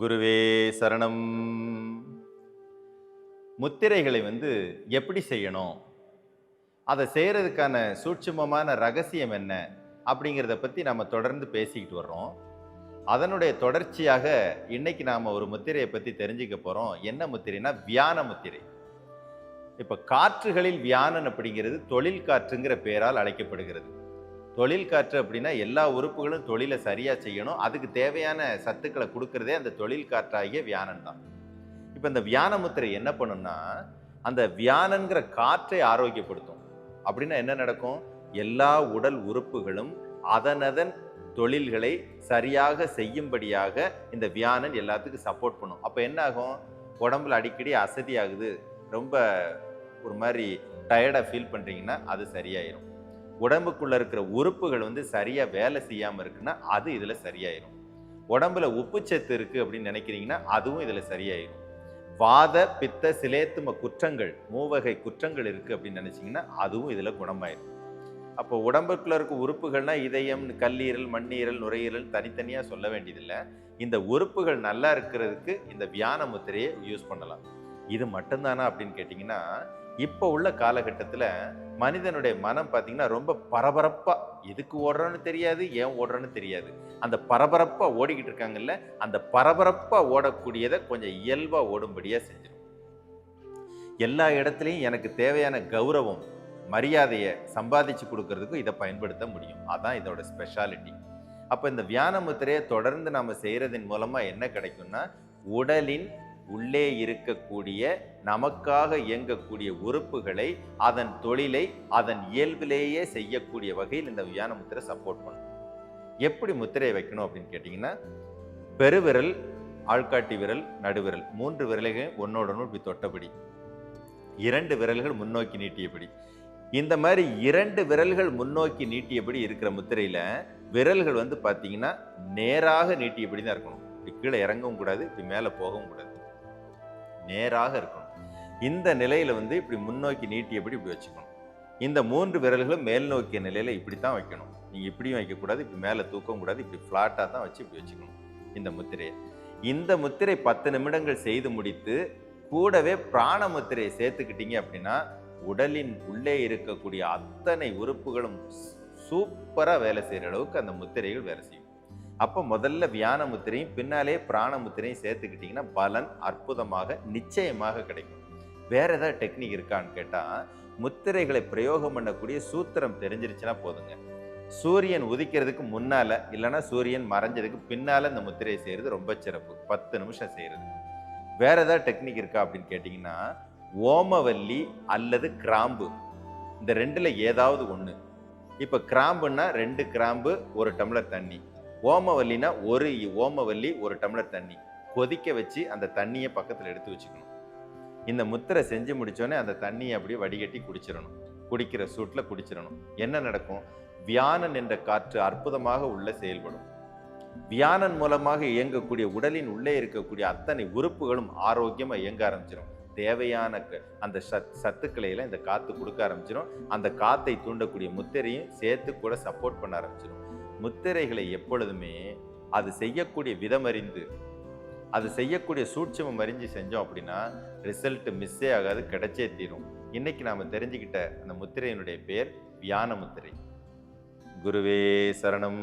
குருவே சரணம். முத்திரைகளை வந்து எப்படி செய்யணும்? அதை செய்கிறதுக்கான சூட்சுமமான ரகசியம் என்ன? அப்படிங்கிறத பற்றி நம்ம தொடர்ந்து பேசிக்கிட்டு வர்றோம். அதனுடைய தொடர்ச்சியாக இன்னைக்கு நாம் ஒரு முத்திரையை பற்றி தெரிஞ்சுக்க போகிறோம் என்ன முத்திரைனா வியான முத்திரை. இப்போ காற்றுகளில் வியானன் அப்படிங்கிறது தொழில் காற்றுங்கிற பெயரால் அழைக்கப்படுகிறது. தொழில் காற்று அப்படின்னா எல்லா உறுப்புகளும் தொழிலை சரியாக செய்யணும். அதுக்கு தேவையான சத்துக்களை கொடுக்கறதே அந்த தொழில் காற்றாகிய வியானன் தான். இப்போ இந்த வியான முத்திரை என்ன பண்ணும்னா அந்த வியானங்கிற காற்றை ஆரோக்கியப்படுத்தும். அப்படின்னா என்ன நடக்கும்? எல்லா உடல் உறுப்புகளும் அதனதன் தொழில்களை சரியாக செய்யும்படியாக இந்த வியானன் எல்லாத்துக்கும் சப்போர்ட் பண்ணும். அப்போ என்ன ஆகும்? உடம்புல அடிக்கடி அசதி ஆகுது. ரொம்ப ஒரு மாதிரி டயர்டாக ஃபீல் பண்ணுறீங்கன்னா அது சரியாயிரும். உடம்புக்குள்ளே இருக்கிற உறுப்புகள் வந்து சரியாக வேலை செய்யாமல் இருக்குன்னா அது இதில் சரியாயிரும். உடம்புல உப்புச்சத்து இருக்குது அப்படின்னு நினைக்கிறீங்கன்னா அதுவும் இதில் சரியாயிரும். வாத பித்த சிலேத்தும குற்றங்கள் மூவகை குற்றங்கள் இருக்குது அப்படின்னு நினச்சிங்கன்னா அதுவும் இதில் குணமாயிரும். அப்போ உடம்புக்குள்ள இருக்க உறுப்புகள்னால் இதயம் கல்லீரல் மண்ணீரல் நுரையீரல் தனித்தனியாக சொல்ல வேண்டியதில்லை. இந்த உறுப்புகள் நல்லா இருக்கிறதுக்கு இந்த வியான முத்திரையை யூஸ் பண்ணலாம். இது மட்டும்தானா அப்படின்னு கேட்டிங்கன்னா இப்போ உள்ள காலகட்டத்தில் மனிதனுடைய மனம் பார்த்தீங்கன்னா ரொம்ப பரபரப்பாக எதுக்கு ஓடுறோன்னு தெரியாது ஏன் ஓடுறோன்னு தெரியாது. அந்த பரபரப்பாக ஓடிக்கிட்டு இருக்காங்கல்ல அந்த பரபரப்பாக ஓடக்கூடியதை கொஞ்சம் இயல்பாக ஓடும்படியாக செஞ்சிடும் எல்லா இடத்துலையும் எனக்கு தேவையான கௌரவம் மரியாதையை சம்பாதிச்சு கொடுக்கறதுக்கும் இதை பயன்படுத்த முடியும். அதான் இதோட ஸ்பெஷாலிட்டி அப்போ இந்த வியான முத்திரையை தொடர்ந்து நம்ம செய்கிறதன் மூலமாக என்ன கிடைக்கும்னா உடலின் உள்ளே இருக்கக்கூடிய நமக்காக இயங்கக்கூடிய உறுப்புகளை அதன் தொழிலை அதன் இயல்பிலேயே செய்யக்கூடிய வகையில் இந்த வியான முத்திரை சப்போர்ட் பண்ணும். எப்படி முத்திரையை வைக்கணும் அப்படின்னு கேட்டிங்கன்னா பெருவிரல் ஆள்காட்டி விரல் நடுவிரல் மூன்று விரல்கள் ஒன்னோட ஒன்று இப்படி தொட்டபடி. இரண்டு விரல்கள் முன்னோக்கி நீட்டியபடி. இந்த மாதிரி இரண்டு விரல்கள் முன்னோக்கி நீட்டியபடி இருக்கிற முத்திரையில் விரல்கள் வந்து பார்த்தீங்கன்னா நேராக நீட்டியபடி தான் இருக்கணும். இப்படி கீழே இறங்கவும் கூடாது இப்படி மேலே போகவும் கூடாது. நேராக இருக்கணும். இந்த நிலையில் வந்து இப்படி முன்னோக்கி நீட்டியபடி இப்படி வச்சுக்கணும்? இந்த மூன்று விரல்களும் மேல் நோக்கிய நிலையில் இப்படி தான் வைக்கணும். நீங்கள் இப்படியும் வைக்கக்கூடாது இப்படி மேலே தூக்கவும் கூடாது இப்படி ஃப்ளாட்டாக தான் வச்சு இப்படி வச்சுக்கணும் இந்த முத்திரையை. இந்த முத்திரை பத்து நிமிடங்கள் செய்து முடித்து கூடவே பிராண முத்திரையை சேர்த்துக்கிட்டீங்க அப்படின்னா உடலின் உள்ளே இருக்கக்கூடிய அத்தனை உறுப்புகளும் சூப்பராக வேலை செய்கிற அளவுக்கு அந்த முத்திரைகள் வேலை செய்யும். அப்போ முதல்ல வியான முத்திரையும் பின்னாலே பிராண முத்திரையும் சேர்த்துக்கிட்டிங்கன்னா பலன் அற்புதமாக நிச்சயமாக கிடைக்கும். வேறு ஏதாவது டெக்னிக் இருக்கான்னு கேட்டால் முத்திரைகளை பிரயோகம் பண்ணக்கூடிய சூத்திரம் தெரிஞ்சிருச்சுன்னா போதுங்க. சூரியன் உதிக்கிறதுக்கு முன்னால் இல்லைன்னா சூரியன் மறைஞ்சதுக்கு பின்னால் இந்த முத்திரையை செய்கிறது ரொம்ப சிறப்பு. பத்து நிமிஷம் செய்கிறது வேறு ஏதாவது டெக்னிக் இருக்கா அப்படின்னு கேட்டிங்கன்னா ஓமவல்லி அல்லது கிராம்பு. இந்த ரெண்டில் ஏதாவது ஒன்று இப்போ கிராம்புன்னா ரெண்டு கிராம்பு ஒரு டம்ளர் தண்ணி. ஓமவல்லினா ஒரு ஓமவல்லி ஒரு டம்ளர் தண்ணி. கொதிக்க வச்சு அந்த தண்ணியை பக்கத்தில் எடுத்து வச்சுக்கணும். இந்த முத்திரை செஞ்சு முடித்தோடனே அந்த தண்ணியை அப்படியே வடிகட்டி குடிச்சிடணும். குடிக்கிற சூட்டில் குடிச்சிடணும். என்ன நடக்கும்? வியானன் என்ற காற்று அற்புதமாக உள்ள செயல்படும். வியானன் மூலமாக இயங்கக்கூடிய உடலின் உள்ளே இருக்கக்கூடிய அத்தனை உறுப்புகளும் ஆரோக்கியமாக இயங்க ஆரம்பிச்சிடும் தேவையான க- அந்த சத் சத்துக்களையெல்லாம் இந்த காற்று கொடுக்க ஆரம்பிச்சிடும் அந்த காற்றை தூண்டக்கூடிய முத்திரையும் சேர்த்து கூட சப்போர்ட் பண்ண ஆரம்பிச்சிடும் முத்திரைகளை எப்பொழுதுமே அது செய்யக்கூடிய விதம் அறிந்து அது செய்யக்கூடிய சூட்சமம் அறிஞ்சு செஞ்சோம் அப்படின்னா ரிசல்ட் மிஸ்ஸே ஆகாது கிடைச்சே தீரும். இன்னைக்கு நாம் தெரிஞ்சுக்கிட்ட அந்த முத்திரையினுடைய பேர் வியான முத்திரை. குருவே சரணம்.